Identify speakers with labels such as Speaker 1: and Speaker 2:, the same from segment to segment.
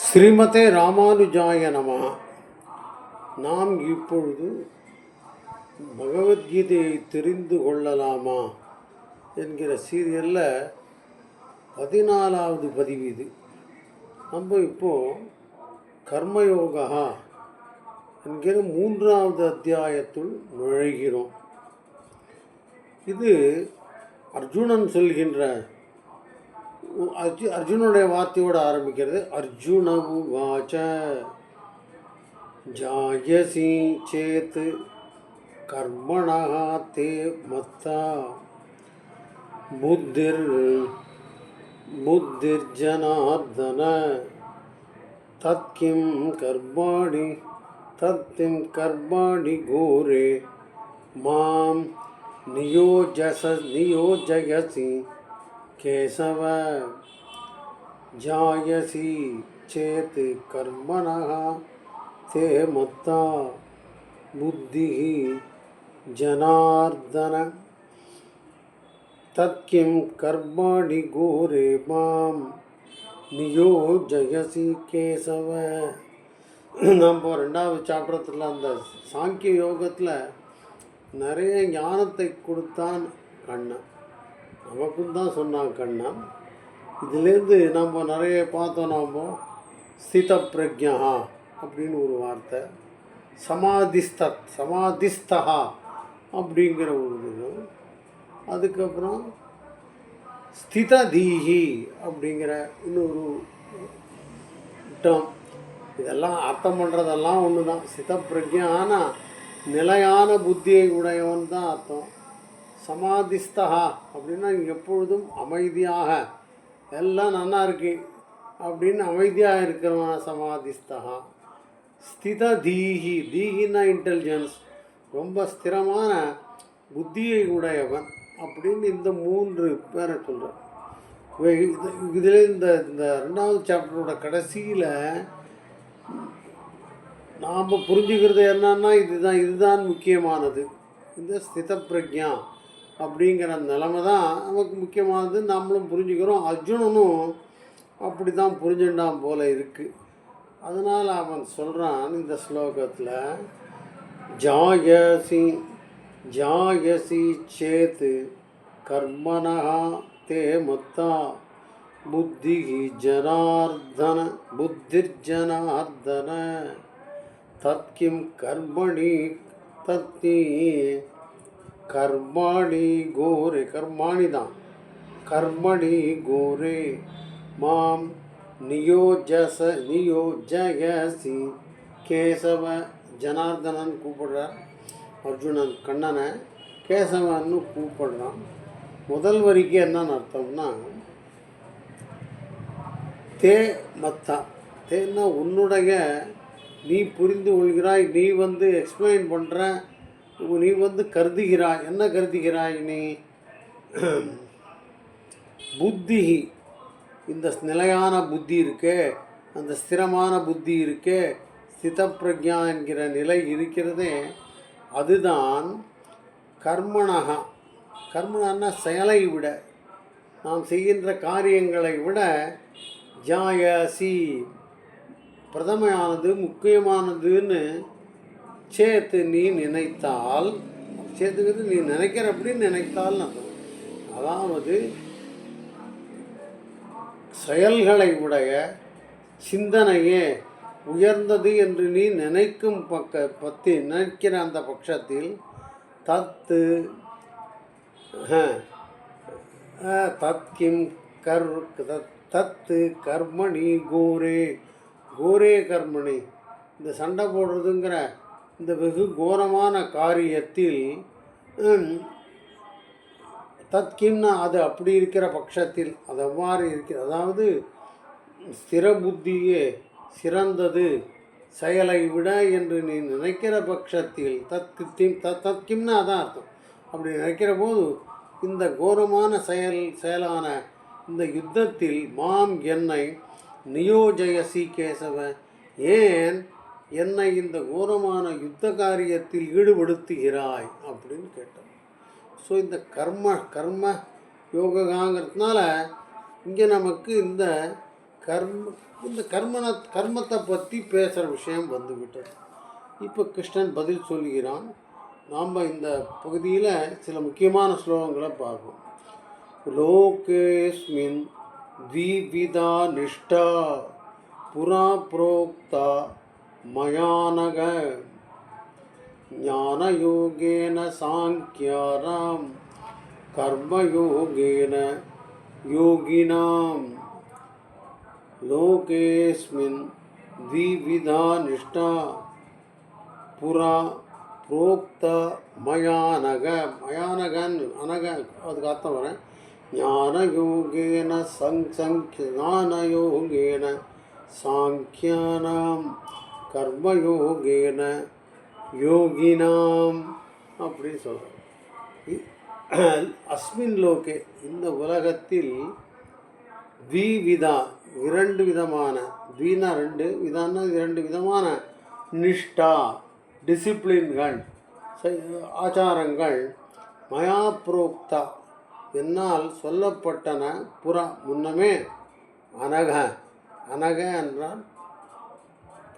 Speaker 1: ஸ்ரீமதே ராமானுஜாய நம. நாம் இப்பொழுது பகவத்கீதையை தெரிந்து கொள்ளலாமா என்கிற சீரியலில் பதினாலாவது பதிவு இது. நம்ம இப்போது கர்மயோகா என்கிற மூன்றாவது அத்தியாயத்துள் நுழைகிறோம். இது அர்ஜுனன் சொல்கின்ற அர்ஜு அர்ஜுனுடைய வார்த்தையோடு ஆரம்பிக்கிறது அர்ஜுனவு வாச்ச ஜாயசி சேத் கர்மணா தே மத்தா புத்திர் புத்திர்ஜனார்தன தத்கிம் கர்மாணி தத்திம் கர்மாணி கோரே மாம் நியோஜச நியோஜயசி केशव जायसी चेत् कर्मणः ते मत्ता बुद्धिः जनार्दन तत्किं कर्माणि घोरे मां நியோஜயசி கேசவ நம்ம ரெண்டாவது சாப்டத்தில் அந்த சாங்கிய யோகத்தில் நிறைய ஞானத்தை கொடுத்தான் கண்ணன் நமக்கும் தான் சொன்னான் கண்ணன் இதுலேருந்து நம்ம நிறைய பார்த்தோம் நாம். ஸ்தித பிரஜா அப்படின்னு ஒரு வார்த்தை. சமாதிஸ்தத் சமாதிஸ்தா அப்படிங்கிற ஒரு இது அதுக்கப்புறம் ஸ்தித தீஹி அப்படிங்கிற இன்னொரு டேர்ம். இதெல்லாம் அர்த்தம் பண்ணுறதெல்லாம் ஒன்று தான் ஸ்தித பிரஜான நிலையான புத்தியை உடையவன் தான் அர்த்தம். சமாதிஸ்தகா அப்படின்னா எப்பொழுதும் அமைதியாக எல்லாம் நல்லா இருக்கு அப்படின்னு அமைதியாக இருக்கிறவன் சமாதிஸ்தகா ஸ்தித தீஹி தீஹின்னா இன்டெலிஜென்ஸ் ரொம்ப ஸ்திரமான புத்தியை உடையவன் அப்படின்னு இந்த மூன்று பேரை சொல்கிறேன் இதில் இந்த இந்த ரெண்டாவது சாப்டரோட கடைசியில் நாம் புரிஞ்சுக்கிறது என்னன்னா இதுதான் இதுதான் முக்கியமானது. இந்த ஸ்தித பிரஜா அப்படிங்கிற நிலமை தான் நமக்கு முக்கியமானது. நம்மளும் புரிஞ்சுக்கிறோம். அர்ஜுனனும் அப்படி தான் புரிஞ்சுட்டான் போல இருக்குது அதனால் அவன் சொல்கிறான் இந்த ஸ்லோகத்தில் ஜாயசி ஜாயசி சேத்து கர்மணா தே மத்தா புத்தி ஜனார்தன புத்திர்ஜனார்தன தத்கிம் கர்மணி தத்தி கர்மாணி கோரே கர்மாணி தான். கர்மணி கோரே மாம் நியோஜச நியோஜயசி. கேசவ ஜனார்தனன் கூப்பிடுறார். அர்ஜுனன் கண்ணனை கேசவன்னு கூப்பிடுறான். முதல் வரிக்கு என்னன்னு அர்த்தம்னா தே மத்தா. தேன்னா உன்னுடைய நீ புரிந்து கொள்கிறாய் நீ வந்து எக்ஸ்பிளைன் பண்ணுற நீ வந்து கருதுகிறாய் என்ன கருதுகிறாய் நீ? புத்தி. இந்த நிலையான புத்தி இருக்கே அந்த ஸ்திரமான புத்தி இருக்கே ஸ்தித பிரஜா என்கிற நிலை இருக்கிறதே அதுதான் கர்மணகா. கர்மணன்னா செயலை விட நாம் செய்கின்ற காரியங்களை விட ஜாயசி. பிரதமையானது முக்கியமானதுன்னு சேர்த்து நீ நினைத்தால் சேர்த்துக்கிறது நீ நினைக்கிற அப்படின்னு நினைத்தால் நான் அதாவது செயல்களை உடைய சிந்தனையே உயர்ந்தது என்று நீ நினைக்கும் பக்க பற்றி நினைக்கிற அந்த பட்சத்தில் தத்து தத்கிம் கர் தத்து கர்மணி கோரே. கோரே கர்மணி. இந்த சண்டை போடுறதுங்கிற இந்த வெகு கோரமான காரியத்தில் தத்கிம்னா அது அப்படி இருக்கிற பட்சத்தில் அது அவ்வாறு இருக்கிற அதாவது ஸ்திர புத்தியே சிறந்தது செயலை விட என்று நீ நினைக்கிற பட்சத்தில் தத்கிம் தத் தத்கிம்னா அதான் அர்த்தம். அப்படி நினைக்கிற போது இந்த கோரமான செயல் செயலான இந்த யுத்தத்தில் மாம் என்னை நியோஜயசி கேசவ ஏன் என்னை இந்த கோரமான யுத்த காரியத்தில் ஈடுபடுத்துகிறாய் அப்படின்னு கேட்டார் ஸோ இந்த கர்ம கர்ம யோகாங்கிறதுனால இங்கே நமக்கு இந்த கர்ம இந்த கர்மன கர்மத்தை பற்றி பேசுகிற விஷயம் வந்துவிட்டது இப்போ கிருஷ்ணன் பதில் சொல்கிறான் நாம் இந்த பகுதியில் சில முக்கியமான ஸ்லோகங்களை பார்ப்போம் லோகேஸ்மின் द्विविधा निष्ठा पुरा प्रोक्ता मयानग ज्ञानयोगेन साङ्ख्यानां कर्मयोगेन योगिनां लोकेऽस्मिन् द्विविधा निष्ठा पुरा प्रोक्त मयानग मयानगन् अनग அதுக்கு அர்த்தம் வரேன் ஞானயோகேன சங்சங்கிய ஞானயோகேன சாங்கியானாம் கர்மயோகேன யோகினாம் அப்படின்னு சொல்கிறோம் அஸ்மின் லோகே இந்த உலகத்தில் விவிதா இரண்டு விதமான வீணா ரெண்டு விதான இரண்டு விதமான நிஷ்டா டிசிப்ளின்கள் ஆச்சாரங்கள் மயா புரோக்தா என்னால் சொல்லப்பட்டன புறா முன்னமே அனக அனக என்றால்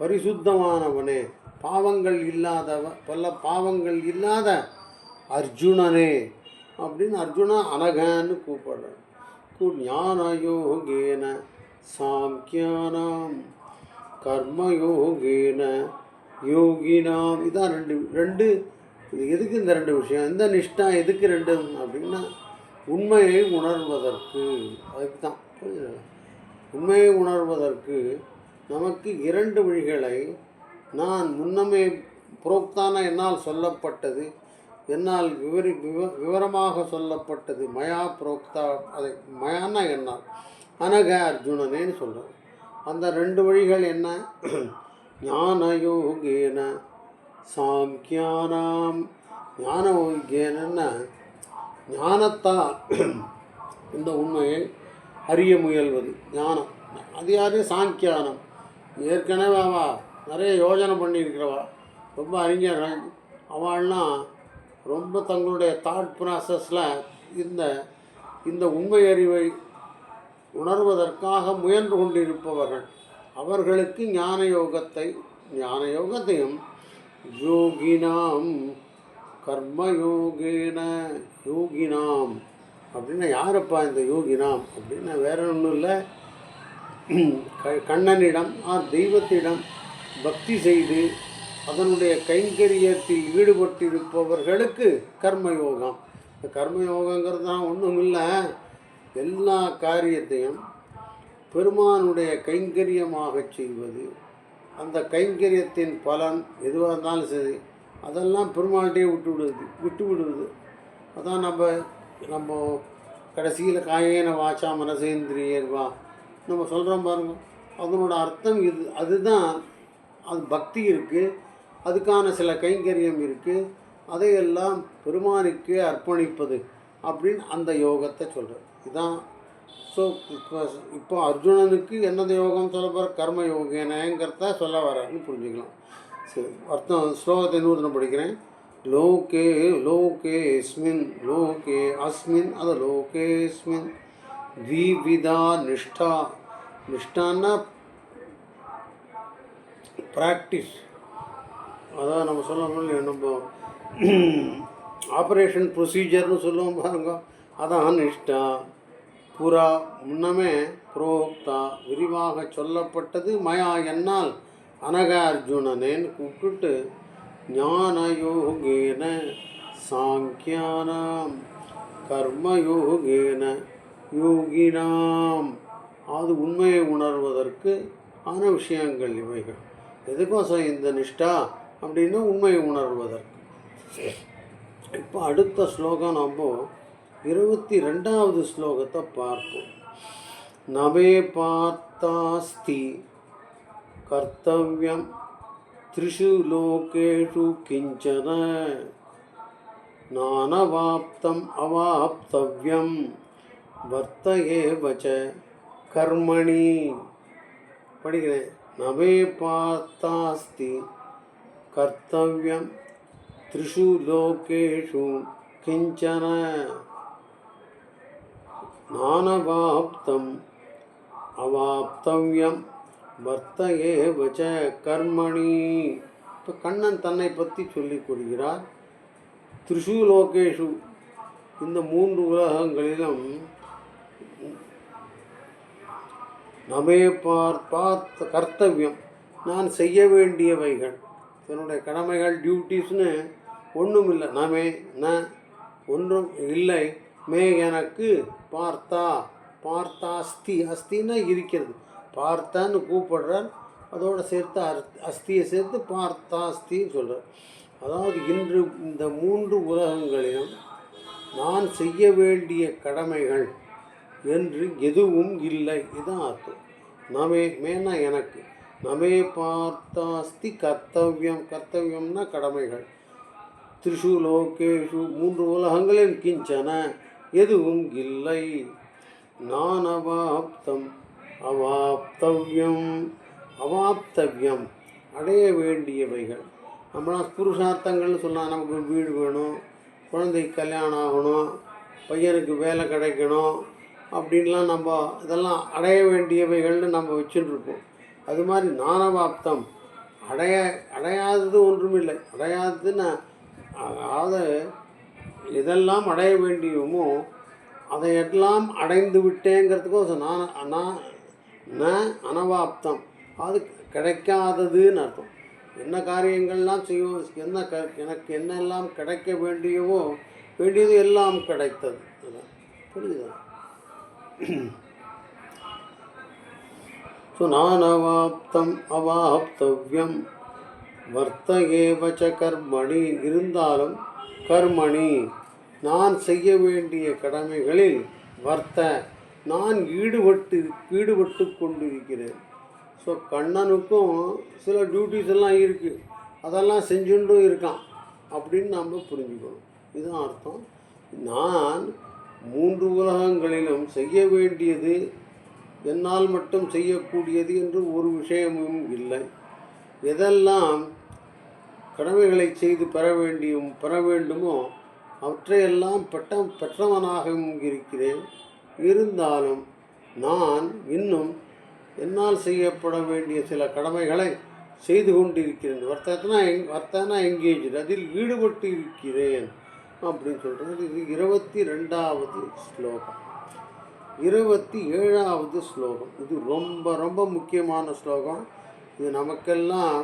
Speaker 1: பரிசுத்தமானவனே. பாவங்கள் இல்லாதவ பல பாவங்கள் இல்லாத அர்ஜுனனே அப்படின்னு அர்ஜுனா அனகன்னு கூப்பிடுறார். ஞானயோகேன சாங்கியானாம் கர்மயோகேன யோகினாம். இதான் ரெண்டு ரெண்டு இது எதுக்கு இந்த ரெண்டு விஷயம்? இந்த நிஷ்டா எதுக்கு ரெண்டு அப்படின்னா உண்மையை உணர்வதற்கு. அதுக்கு தான் உண்மையை உணர்வதற்கு நமக்கு இரண்டு வழிகளை நான் முன்னமே புரோக்தான என்னால் சொல்லப்பட்டது என்னால் விவரி விவ விவரமாக சொல்லப்பட்டது மயா புரோக்தா அதை மயானா என்னால். அனக அர்ஜுனனேன்னு சொல்கிறேன் அந்த ரெண்டு வழிகள் என்ன? ஞான யோகேன சாங்கியானாம் ஞான யோகேனன்னா ஞானத்தால் இந்த உண்மையை அறிய முயல்வது. ஞானம். அது யாரு? சாங்கியானம் ஏற்கனவே அவா நிறைய யோஜனை பண்ணியிருக்கிறவா. ரொம்ப அறிஞர்கள் அவள்லாம் ரொம்ப தங்களுடைய தாட் ப்ராசஸில் இந்த இந்த உண்மை அறிவை உணர்வதற்காக முயன்று கொண்டிருப்பவர்கள். அவர்களுக்கு ஞான யோகத்தை ஞான யோகத்தையும் யோகினாம் கர்மயோகேன யோகினாம். அப்படின்னா யாரப்பா இந்த யோகினாம்? அப்படின்னா வேற ஒன்றும் இல்லை. கண்ணனிடம் ஆ தெய்வத்திடம் பக்தி செய்து அதனுடைய கைங்கரியத்தில் ஈடுபட்டிருப்பவர்களுக்கு கர்மயோகம். இந்த கர்மயோகங்கிறது தான் ஒன்றும் இல்லை எல்லா காரியத்தையும் பெருமானுடைய கைங்கரியமாக செய்வது அந்த கைங்கரியத்தின் பலன் எதுவாக இருந்தாலும் சரி அதெல்லாம் பெருமாள்கிட்டே விட்டு விடுவது விட்டு விடுவது அதான் நம்ம நம்ம கடைசியில் காயேன வாச்சா மனசேந்திரியர்வா நம்ம சொல்கிறோம் பாருங்க. அதனோட அர்த்தம் இது அதுதான். அது பக்தி இருக்குது அதுக்கான சில கைங்கரியம் இருக்குது அதையெல்லாம் பெருமானுக்கு அர்ப்பணிப்பது அப்படின்னு அந்த யோகத்தை சொல்கிறது இதுதான் ஸோ இப்போ இப்போ அர்ஜுனனுக்கு என்னது யோகம் சொல்ல போகிற கர்ம யோகேனங்கிறத சொல்ல வரன்னு புரிஞ்சுக்கலாம். சரி அர்த்தம் ஸ்லோகத்தை நூறு படிக்கிறேன். லோகே லோகேஸ்மின் லோகே அஸ்மின் அது லோகேஸ்மின் விவிதா நிஷ்டா நிஷ்டான்னா ப்ராக்டிஸ் அதான் நம்ம சொல்லணும் நம்ம ஆப்ரேஷன் ப்ரொசீஜர்னு சொல்லுவோம் பாருங்க. அதான் நிஷ்டா புறா முன்னமே புரோக்தா விரிவாக சொல்லப்பட்டது மயா என்னால் அனக அர்ஜுனனேன்னு கூப்பிட்டு ஞான யோகேன சாங்கியானாம் கர்மயோகேன யோகினாம். அது உண்மையை உணர்வதற்கு ஆன விஷயங்கள் இவைகள். எதுக்கோசம் இந்த நிஷ்டா அப்படின்னா உண்மையை உணர்வதற்கு. இப்போ அடுத்த ஸ்லோகம் நம்ம இருபத்தி ரெண்டாவது ஸ்லோகத்தை பார்ப்போம். நவே பார்த்தாஸ்தி கர்த்தவியம் த்ரிஷு லோகேஷு கிஞ்சன நானவாப்தம் அவாப்தவ்யம் வர்த்தயேவச்ச கர்மணி. படிக்கிறேன். நவே பாத்தாஸ்தி கர்த்தவியம் த்ரிஷு லோகேஷு கிஞ்சன நானவாப்தம் அவாப்தவியம் வர்த்தையே வச்ச கர்மணி. இப்போ கண்ணன் தன்னை பற்றி சொல்லிக் கொடுக்கிறார் திரிசூலோகேஷு இந்த மூன்று உலகங்களிலும் நமே பார் பார்த்த கர்த்தவியம். நான் செய்ய வேண்டியவைகள். என்னுடைய கடமைகள் டியூட்டிஸ்னு ஒன்றும் இல்லை நமே ந ஒன்றும் இல்லை. மே எனக்கு பார்த்தா பார்த்தா அஸ்தி அஸ்தின்னா இருக்கிறது. பார்த்தான்னு கூப்பிடுறார் அதோடு சேர்த்து அர் அஸ்தியை சேர்த்து பார்த்தா அஸ்தின்னு சொல்கிறார் அதாவது இன்று இந்த மூன்று உலகங்களிலும் நான் செய்ய வேண்டிய கடமைகள் என்று எதுவும் இல்லை. இதுதான் அர்த்தம். நமே மேனா எனக்கு. நமே பார்த்தாஸ்தி கர்த்தவியம். கர்த்தவியம்னா கடமைகள். திரிஷு லோகேஷு மூன்று உலகங்களில் கிஞ்சன எதுவும் இல்லை. நான் அவாப்தம். அவாப்தவ்யம். அவாப்தவ்யம். அடைய வேண்டியவைகள். நம்மளாம் புருஷார்த்தங்கள்னு சொன்னால் நமக்கு வீடு வேணும் குழந்தைக்கு கல்யாணம் ஆகணும் பையனுக்கு வேலை கிடைக்கணும் அப்படின்லாம் நம்ம இதெல்லாம் அடைய வேண்டியவைகள்னு நம்ம வச்சுட்டுருப்போம் அது மாதிரி நானவாப்தம் அடைய அடையாதது ஒன்றுமில்லை. அடையாததுன்னா அதாவது எதெல்லாம் அடைய வேண்டியுமோ அதையெல்லாம் அடைந்து விட்டேங்கிறதுக்கோசம் நான் நான் ந அனவாப்தம் அது கிடைக்காததுன்னு அர்த்தம். என்ன காரியங்கள்லாம் செய்வோம் என்ன க எனக்கு என்னெல்லாம் கிடைக்க வேண்டியவோ வேண்டியது எல்லாம் கிடைத்தது. புரியுதா? ஸோ நான் அவாப்தம் அவாப்தவ்யம் வர்த்தகேவச்ச கர்மணி இருந்தாலும் கர்மணி நான் செய்ய வேண்டிய கடமைகளில் வர்த்த நான் ஈடுபட்டு ஈடுபட்டு கொண்டிருக்கிறேன். ஸோ கண்ணனுக்கும் சில டியூட்டிஸ் எல்லாம் இருக்குது அதெல்லாம் செஞ்சுட்டும் இருக்கான். அப்படின்னு நம்ம புரிஞ்சுக்கணும். இதுதான் அர்த்தம். நான் மூன்று உலகங்களிலும் செய்ய வேண்டியது என்னால் மட்டும் செய்யக்கூடியது என்று ஒரு விஷயமும் இல்லை. எதெல்லாம் கடமைகளை செய்து பெற வேண்டியும் பெற வேண்டுமோ அவற்றையெல்லாம் பெற்ற பெற்றவனாகவும் இருக்கிறேன். இருந்தாலும் நான் இன்னும் என்னால் செய்யப்பட வேண்டிய சில கடமைகளை செய்து கொண்டிருக்கிறேன். வர்த்தனா எங் வர்த்தனா எங்கேஜ் அதில் ஈடுபட்டு இருக்கிறேன். அப்படின்னு சொல்கிறது இது இருபத்தி ரெண்டாவது ஸ்லோகம். இருபத்தி ஏழாவது ஸ்லோகம். இது ரொம்ப ரொம்ப முக்கியமான ஸ்லோகம். இது நமக்கெல்லாம்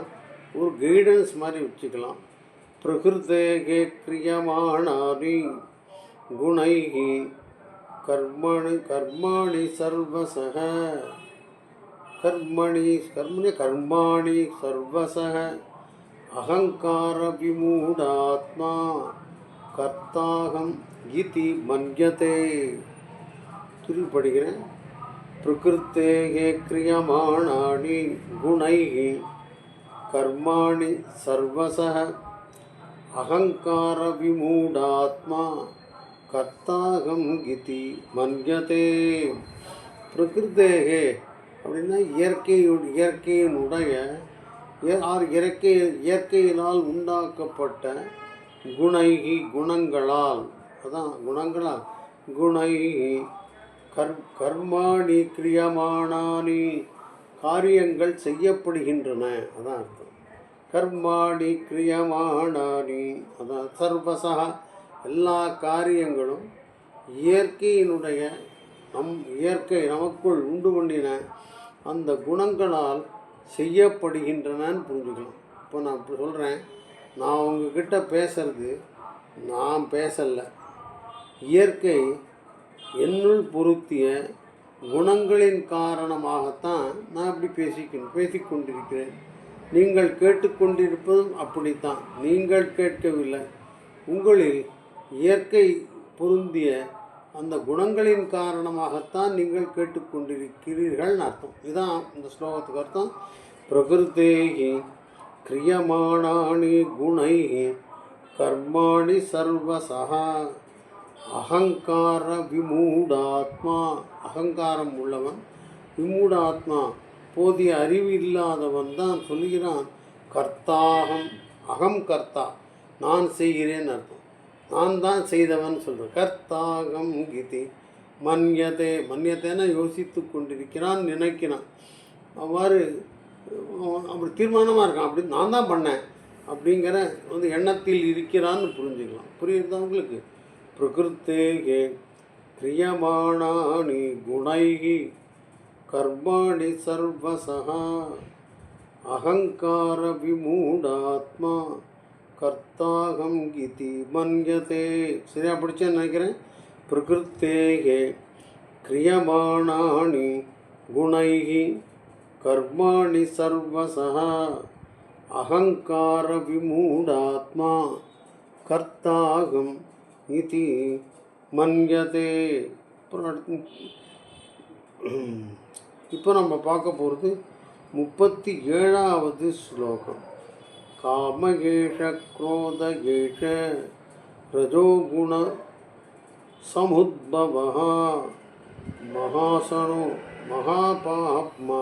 Speaker 1: ஒரு கைடன்ஸ் மாதிரி வச்சுக்கலாம். பிரகிருத்தேகே கிரியமாணானி குணைகி கர்மணி கர்மாணி சர்வசக. கர்மணி கர்மணி கர்மாணி சர்வசக. அகங்கார விமூடாத்மா. கர்த்தாகம் கீதி மன்யத்தை திருப்பி படிக்கிறேன். பிரகிருத்தேகே கிரியமாணானி குணை கர்மாணி சர்வச அகங்கார விமூடாத்மா கர்த்தாகம் இதி மன்யதே. பிரகிருத்தேகே அப்படின்னா இயற்கையுடைய இயற்கையினுடைய இய- ஆர் இயற்கை இயற்கையினால் உண்டாக்கப்பட்ட குணைகி குணங்களால். அதான் குணங்களால் குணைகி கர் கர்மாணி கிரியமானானி. காரியங்கள் செய்யப்படுகின்றன. அதான் அர்த்தம். கர்மாணி கிரியமானானி. அதான் சர்வசா. எல்லா காரியங்களும் இயற்கையினுடைய நம் இயற்கை நமக்குள் உண்டு பண்ணின அந்த குணங்களால் செய்யப்படுகின்றனன்னு புரிஞ்சுக்கலாம். இப்போ நான் இப்படி சொல்கிறேன் நான் உங்ககிட்ட பேசுறது நான் பேசலை. இயற்கை என்னுள் பொருத்திய குணங்களின் காரணமாகத்தான் நான் இப்படி பேசிக்கணும் பேசிக்கொண்டிருக்கிறேன். நீங்கள் கேட்டுக்கொண்டிருப்பதும் அப்படித்தான். நீங்கள் கேட்கவில்லை. உங்களில் இயற்கை பொருந்திய அந்த குணங்களின் காரணமாகத்தான் நீங்கள் கேட்டுக்கொண்டிருக்கிறீர்கள் அர்த்தம். இதுதான் இந்த ஸ்லோகத்துக்கு அர்த்தம். பிரகிருத்தேகி கிரியமாணானி குணைகி கர்மாணி சர்வசா அகங்கார விமூடாத்மா அகங்காரம் உள்ளவன் விமூடாத்மா। போதிய அறிவு இல்லாதவன் தான் சொல்கிறான் கர்த்தாகம் அகம் கர்த்தா நான் செய்கிறேன் அர்த்தம். நான் தான் செய்தவன் சொல்கிறேன் கர்த்தாகம் கிதி மன்யதே. மன்யத்தேன யோசித்து கொண்டிருக்கிறான் நினைக்கிறான். அவ்வாறு அப்படி தீர்மானமாக இருக்கான். அப்படி நான் தான் பண்ணேன். அப்படிங்கிற வந்து எண்ணத்தில் இருக்கிறான்னு புரிஞ்சுக்கலாம். புரியுதா உங்களுக்கு? பிரகிருத்தேகே கிரியமாணானி குணைகி கர்மாணி சர்வசகா அகங்கார விமூடாத்மா கர்த்தாகம் கிதி மன்யதே. சரியா பிடிச்சேன்னு நினைக்கிறேன். பிரகிருத்தேகே கிரியமாணானி குணைகி கர்மாணி சர்வசः அகங்கார விமூடாத்மா கர்த்தாகம் இதி மன்யதே அப்புறம் அடுத்து இப்போ நம்ம பார்க்க போகிறது முப்பத்தி ஏழாவது ஸ்லோகம் காமகேஷ क्रोधगेश रजोगुण समुद्भवः महासनो महापाप्मा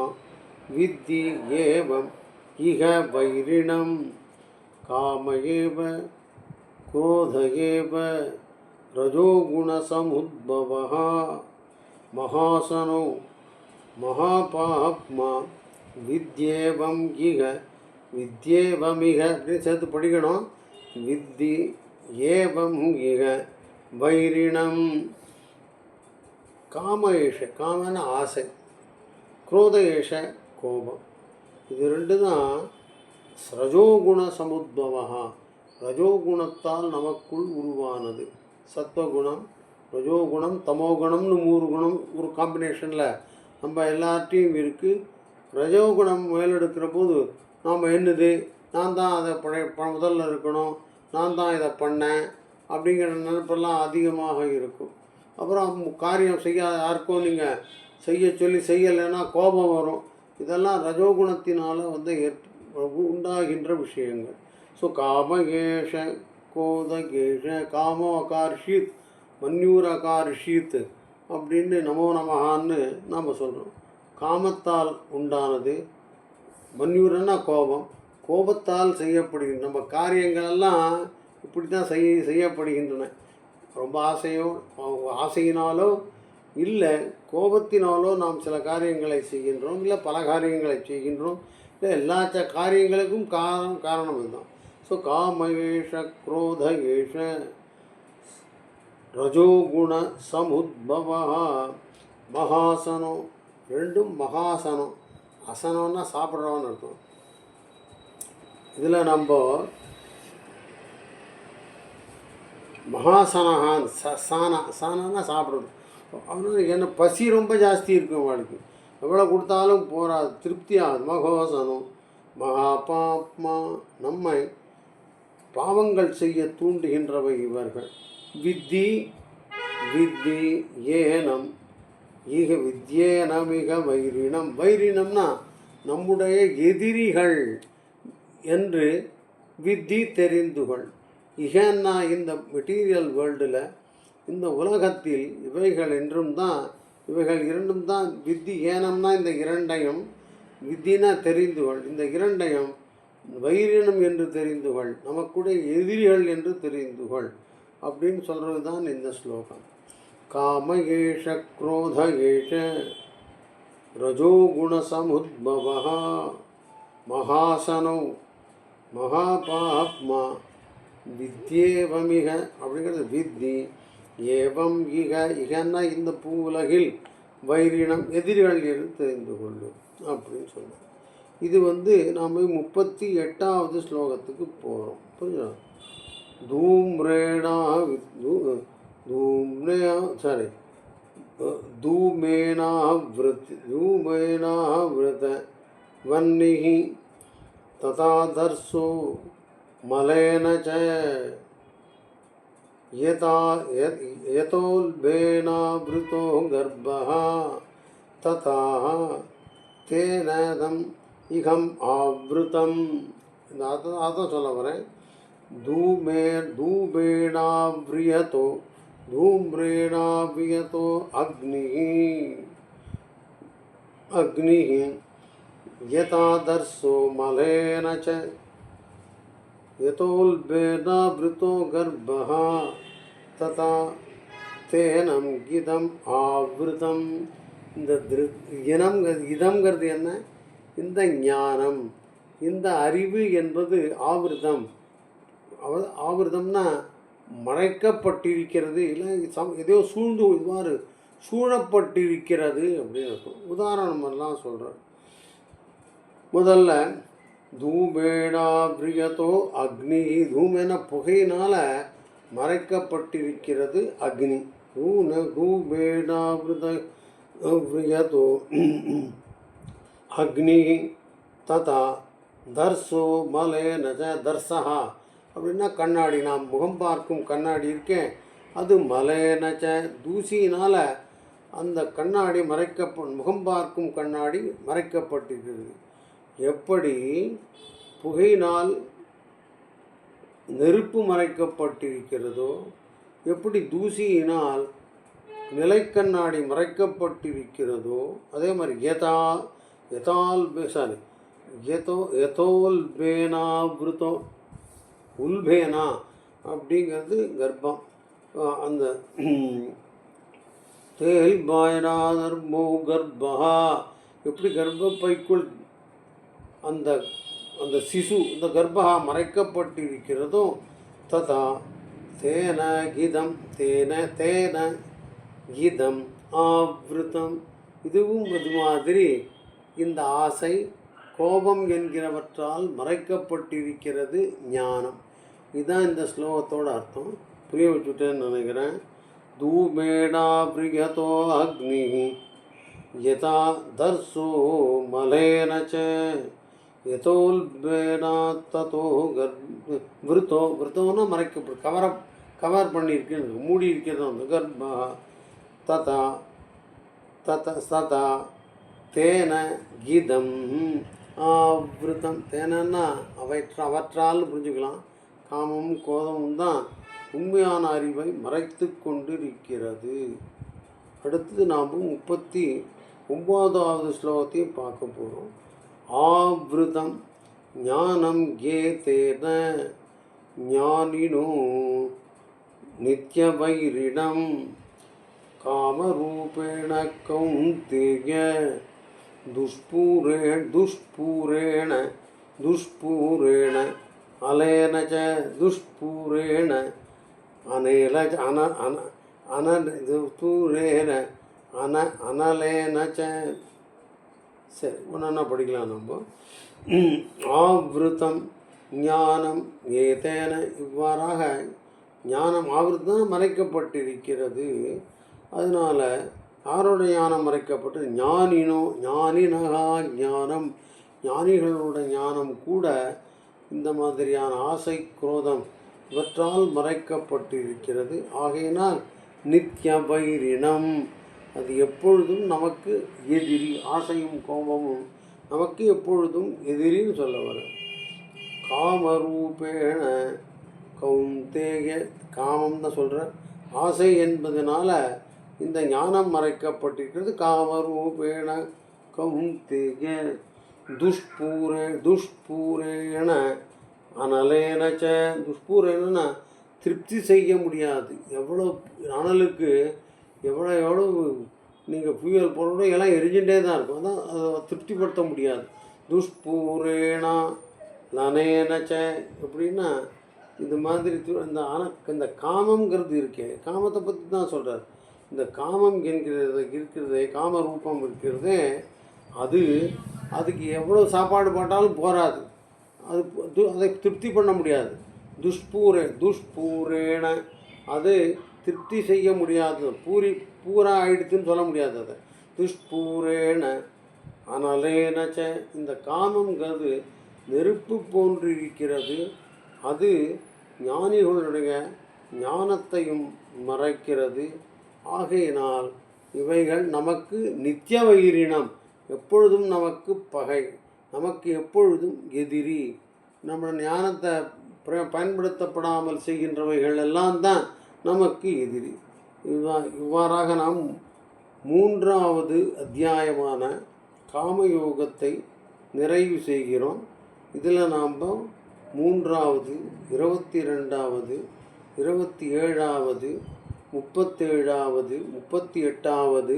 Speaker 1: विद्धि एवम् इह वैरिणं काम एव क्रोध एव रजोगुणसमुद्भवः महासनो மகாபாப்மா வித்யேவம் இக வித்யேவமிக அப்படின்னு சேர்த்து படிக்கணும் வித்தி ஏவம் இக வைரிணம் காம ஏஷ காமன ஆசை குரோத ஏஷ கோபம். இது ரெண்டு தான் ரஜோகுண சமுத்பவா ரஜோகுணத்தால் நமக்குள் உருவானது. சத்வகுணம் ரஜோகுணம் தமோகுணம்னு மூணு குணம் ஒரு காம்பினேஷனில் நம்ம எல்லார்ட்டையும் இருக்குது ரஜோகுணம் முயலெடுக்கிற போது நாம் என்னது? நான் தான் அதை பழைய ப- முதல்ல இருக்கணும். நான் தான் இதை பண்ணேன் அப்படிங்கிற நினைப்பெல்லாம் அதிகமாக இருக்கும். அப்புறம் காரியம் செய்ய யாருக்கும் நீங்கள் செய்ய சொல்லி செய்யலைன்னா கோபம் வரும். இதெல்லாம் ரஜோகுணத்தினால் வந்து ஏற் உண்டாகின்ற விஷயங்கள். ஸோ காமகேஷ கோதகேஷ காமோ மன்யூரகார்ஷித் மன்யூர் அப்படின்னு நமோ நமகான்னு நாம் சொல்கிறோம் காமத்தால் உண்டானது மன்யூரன்னா கோபம். கோபத்தால் செய்யப்படுகின்ற நம்ம காரியங்களெல்லாம் இப்படி தான் செய்ய செய்யப்படுகின்றன. ரொம்ப ஆசையோ ஆசையினாலோ இல்லை கோபத்தினாலோ நாம் சில காரியங்களை செய்கின்றோம் இல்லை பல காரியங்களை செய்கின்றோம். இல்லை எல்லா ச காரியங்களுக்கும் காரணம் காரணம் இதுதான். ஸோ காமேஷ குரோத ஏஷ ரஜோகுண சமுத்பவா மகாசனம் ரெண்டும் மகாசனம். அசனம்னா சாப்பிட்றவன்னு அர்த்தம். இதில் நம்ம மகாசனஹான் ச சானா சானான்னா சாப்பிட்றது. அவனுக்கு என்ன பசி ரொம்ப ஜாஸ்தி இருக்கும் அவளுக்கு எவ்வளோ கொடுத்தாலும் போராது திருப்தி ஆகுது. மகோசனம் மகாபாப்மா நம்மை பாவங்கள் செய்ய தூண்டுகின்றவை இவர்கள். வித்தி வித்தி ஏனம். ஈக வித்யேனமிக வைரினம். வைரினம்னா நம்முடைய எதிரிகள் என்று வித்தி தெரிந்துகொள். இகன்னா இந்த மெட்டீரியல் வேர்ல்டில் இந்த உலகத்தில் இவைகள் என்றும் தான் இவைகள் இரண்டும் தான் வித்தி ஏனம்னா இந்த இரண்டையும் வித்தினா தெரிந்துகள். இந்த இரண்டையும் வைரினம் என்று தெரிந்துகள் நமக்குடைய எதிரிகள் என்று தெரிந்துகள் அப்படின்னு சொல்கிறது தான் இந்த ஸ்லோகம். காம ஏஷ குரோத ஏஷ ரஜோகுணசமுத்பவ மகாசனோ மகாபாப்மா வித்யேவமிக அப்படிங்கிறது. வித்தி ஏவம் இக இகன்னா இந்த பூ உலகில் வைரினம் எதிரிகள் என்று தெரிந்து கொள்ளும் அப்படின்னு சொல்லுவோம் இது வந்து நாம் முப்பத்தி எட்டாவது ஸ்லோகத்துக்கு போகிறோம் புரிஞ்சா தூம்ரேணா தூம்னே சாரி தூமேனா விருத் தூமேனா விருத வன்னிகி ததாதர்சோ மலேன ச यथा गर्भ तथा तेन इहम् आवृतम् அதான் धूमे धूमेणाव्रियतो धूम्रेणाव्रियतो अग्नि। अग्निः यथादर्शो मलेन च। यतोल्बेनावृतो गर्भः। ததா தேனம் இதம் ஆவிருதம். இந்த திரு இனம் இதம்ங்கிறது என்ன? இந்த ஞானம் இந்த அறிவு என்பது ஆவிரதம். அவ- மறைக்கப்பட்டிருக்கிறது இல்லை சம் எதையோ சூழ்ந்து இவ்வாறு சூழப்பட்டிருக்கிறது அப்படின்னு இருக்கும் உதாரணம் எல்லாம் சொல்கிறார் முதல்ல தூமேடா பிரியதோ அக்னி தூமேன புகையினால் மறைக்கப்பட்டிருக்கிறது அக்னி. தூண தூமேடா அக்னி ததா தர்சோ மலேன ச தர்சஹா. அப்படின்னா கண்ணாடி நாம் முகம் பார்க்கும் கண்ணாடி இருக்கேன். அது மலேனச்ச தூசியினால் அந்த கண்ணாடி மறைக்க முகம் பார்க்கும் கண்ணாடி மறைக்கப்பட்டிருக்கிறது. எப்படி? புகையினால் நெருப்பு மறைக்கப்பட்டிருக்கிறதோ? எப்படி தூசியினால் நிலைக்கண்ணாடி மறைக்கப்பட்டிருக்கிறதோ? அதே மாதிரி யதா யதால் சாரி யதோ யதோல் பேனாவிருத்தோ உல்பேனா? அப்படிங்கிறது கர்ப்பம். அந்த தேல் பாயனாதர்மோ கர்ப்பா எப்படி கர்ப்பப்பைக்குள் அந்த அந்த சிசு இந்த கர்ப்பா மறைக்கப்பட்டிருக்கிறதோ ததா தேன கீதம் தேன தேன கீதம் ஆவிருத்தம் இதுவும் அது மாதிரி இந்த ஆசை கோபம் என்கிறவற்றால் மறைக்கப்பட்டிருக்கிறது ஞானம். இதுதான் இந்த ஸ்லோகத்தோட அர்த்தம். புரிய வச்சுட்டேன்னு நினைக்கிறேன். தூமேடா பிரியதோ அக்னி யதா தர்சோ மலேன எதோல்பேனா யதோல்பேனா ததோ கர்ப்ப விருத்தோ விருத்தோன்னா மறைக்கப்படும் கவர கவர் பண்ணியிருக்கு மூடி இருக்கிறது அந்த கர்ப்பா ததா தத சதா தேன கீதம் ஆவிருத்தம் தேனன்னா அவற்ற அவற்றால் புரிஞ்சுக்கலாம். காமமும் கோதமும் தான் உண்மையான அறிவை மறைத்து கொண்டிருக்கிறது. அடுத்தது நாம் முப்பத்தி ஒம்போதாவது ஸ்லோகத்தையும் பார்க்க போகிறோம் ஆவிருதம் ஞானம் கேதேன ஞானினோ நித்யவைரிடம் காமரூபேண கௌந்தேய துஷ்பூரே துஷ்பூரேண துஷ்பூரேண அலேன ச துஷ்பூரேண அனேல அன அன அன துஷ்பூரேன அன அனலேன ச சரி ஒன்றா படிக்கலாம் நம்ம? ஆவிருத்தம் ஞானம் ஏதேன இவ்வாறாக ஞானம் ஆவிருத்தம் மறைக்கப்பட்டிருக்கிறது. அதனால் யாரோட ஞானம் மறைக்கப்பட்டு ஞானினோ ஞானினகா ஞானம். ஞானிகளோட ஞானம் கூட இந்த மாதிரியான ஆசை குரோதம் இவற்றால் மறைக்கப்பட்டிருக்கிறது. ஆகையினால் நித்ய பைரினம். அது எப்பொழுதும் நமக்கு எதிரி ஆசையும் கோபமும் நமக்கு எப்பொழுதும் எதிரின்னு சொல்ல வர. காமரூபேண கௌந்தேய காமம் தான் சொல்கிறேன் ஆசை என்பதனால இந்த ஞானம் மறைக்கப்பட்டிருக்கிறது. காமரூபேண கௌந்தேய துஷ்பூரே துஷ்பூரேண அனலேனச்ச. துஷ்பூரேனா திருப்தி செய்ய முடியாது. எவ்வளோ அனலுக்கு எவ்வளோ எவ்வளோ நீங்கள் புயல் போடுறோட எல்லாம் எரிஞ்சுட்டே தான் இருக்கும். அதான் அதை திருப்திப்படுத்த முடியாது. துஷ்பூரேணா நனேனச்ச எப்படின்னா இந்த மாதிரி இந்த ஆனால் இந்த காமங்கிறது இருக்கே. காமத்தை பற்றி தான் சொல்கிறார் இந்த காமம் என்கிறது இருக்கிறதே காம ரூபம் இருக்கிறதே அது அதுக்கு எவ்வளோ சாப்பாடு போட்டாலும் போராது அது அதை திருப்தி பண்ண முடியாது. துஷ்பூரே துஷ்பூரேன அது திருப்தி செய்ய முடியாதது பூரி பூரா ஆயிடுச்சுன்னு சொல்ல முடியாது அதை. துஷ்பூரேன அனலேனச்ச. இந்த காமங்கிறது நெருப்பு போன்றிருக்கிறது. அது ஞானிகளுடைய ஞானத்தையும் மறைக்கிறது. ஆகையினால் இவைகள் நமக்கு நித்திய வைரினம் எப்பொழுதும் நமக்கு பகை. நமக்கு எப்பொழுதும் எதிரி. நம்ம ஞானத்தை பிர- பயன்படுத்தப்படாமல் செய்கின்றவைகள் எல்லாம் தான் நமக்கு எதிரி. இவ்வா இவ்வாறாக நாம் மூன்றாவது அத்தியாயமான காமயோகத்தை நிறைவு செய்கிறோம். இதில் நாம் மூன்றாவது இருபத்தி ரெண்டாவது இருபத்தி ஏழாவது முப்பத்தேழாவது முப்பத்தி எட்டாவது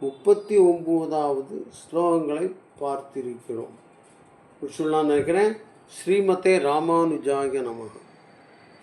Speaker 1: முப்பத்தி ஒம்போதாவது ஸ்லோகங்களை பார்த்திருக்கிறோம். சொல்லலாம் நினைக்கிறேன். ஸ்ரீமதே ராமானுஜாய நமகம்